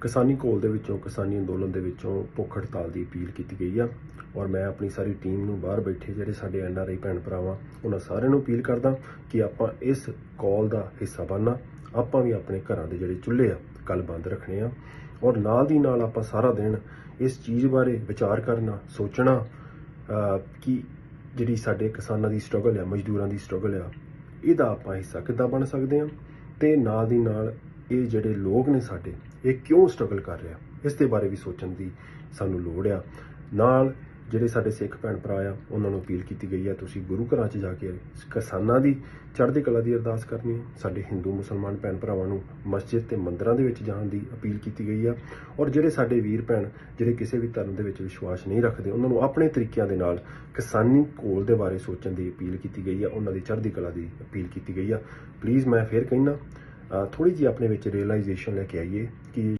ਕਿਸਾਨੀ ਕੋਲ ਦੇ ਵਿੱਚੋਂ, ਕਿਸਾਨੀ ਅੰਦੋਲਨ ਦੇ ਵਿੱਚੋਂ ਭੁੱਖ ਹੜਤਾਲ ਦੀ ਅਪੀਲ ਕੀਤੀ ਗਈ ਆ ਔਰ ਮੈਂ ਆਪਣੀ ਸਾਰੀ ਟੀਮ ਨੂੰ ਬਾਹਰ ਬੈਠੇ ਜਿਹੜੇ ਸਾਡੇ ਐਨਆਰਆਈ ਭੈਣ ਭਰਾਵਾਂ, ਉਹਨਾਂ ਸਾਰਿਆਂ ਨੂੰ ਅਪੀਲ ਕਰਦਾ ਕਿ ਆਪਾਂ ਇਸ ਕਾਲ ਦਾ ਹਿੱਸਾ ਬਣਨਾ, ਆਪਾਂ ਵੀ ਆਪਣੇ ਘਰਾਂ ਦੇ ਜਿਹੜੇ ਚੁੱਲ੍ਹੇ ਆ ਕੱਲ ਬੰਦ ਰੱਖਣੇ ਆ ਔਰ ਨਾਲ ਦੀ ਨਾਲ ਆਪਾਂ ਸਾਰਾ ਦਿਨ ਇਸ ਚੀਜ਼ ਬਾਰੇ ਵਿਚਾਰ ਕਰਨਾ, ਸੋਚਣਾ ਕਿ ਜਿਹੜੀ ਸਾਡੇ ਕਿਸਾਨਾਂ ਦੀ ਸਟਰਗਲ ਆ, ਮਜ਼ਦੂਰਾਂ ਦੀ ਸਟਰਗਲ ਆ, ਇਹਦਾ ਆਪਾਂ ਹਿੱਸਾ ਕਿੱਦਾਂ ਬਣ ਸਕਦੇ ਆ ਤੇ ਨਾਲ ਦੀ ਨਾਲ ਇਹ ਜਿਹੜੇ ਲੋਕ ਨੇ ਸਾਡੇ, ਇਹ ਕਿਉਂ ਸਟਰਗਲ ਕਰ ਰਿਹਾ ਇਸ ਦੇ ਬਾਰੇ ਵੀ ਸੋਚਣ ਦੀ ਸਾਨੂੰ ਲੋੜ ਆ। ਨਾਲ ਜਿਹੜੇ ਸਾਡੇ ਸਿੱਖ ਭੈਣ ਭਰਾ ਆ, ਉਹਨਾਂ ਨੂੰ ਅਪੀਲ ਕੀਤੀ ਗਈ ਆ, ਤੁਸੀਂ ਗੁਰੂ ਘਰਾਂ 'ਚ ਜਾ ਕੇ ਕਿਸਾਨਾਂ ਦੀ, ਚੜ੍ਹਦੀ ਕਲਾ ਦੀ ਅਰਦਾਸ ਕਰਨੀ ਹੈ ਸਾਡੇ ਹਿੰਦੂ ਮੁਸਲਮਾਨ ਭੈਣ ਭਰਾਵਾਂ ਨੂੰ ਮਸਜਿਦ ਤੇ ਮੰਦਰਾਂ ਦੇ ਵਿੱਚ ਜਾਣ ਦੀ ਅਪੀਲ ਕੀਤੀ ਗਈ ਆ। ਔਰ ਜਿਹੜੇ ਸਾਡੇ ਵੀਰ ਭੈਣ, ਜਿਹੜੇ ਕਿਸੇ ਵੀ ਧਰਮ ਦੇ ਵਿੱਚ ਵਿਸ਼ਵਾਸ ਨਹੀਂ ਰੱਖਦੇ, ਉਹਨਾਂ ਨੂੰ ਆਪਣੇ ਤਰੀਕਿਆਂ ਦੇ ਨਾਲ ਕਿਸਾਨੀ ਕੋਲ ਦੇ ਬਾਰੇ ਸੋਚਣ ਦੀ ਅਪੀਲ ਕੀਤੀ ਗਈ ਆ। ਉਹਨਾਂ ਦੀ ਚੜ੍ਹਦੀ ਕਲਾ ਦੀ ਅਪੀਲ ਕੀਤੀ ਗਈ ਆ। ਪਲੀਜ਼ ਮੈਂ ਫੇਰ ਕਹਿਣਾ ਥੋੜੀ ਜਿਹੀ ਆਪਣੇ ਵਿੱਚ ਰਿਅਲਾਈਜੇਸ਼ਨ ਲੈ ਕੇ ਆਈਏ ਕਿ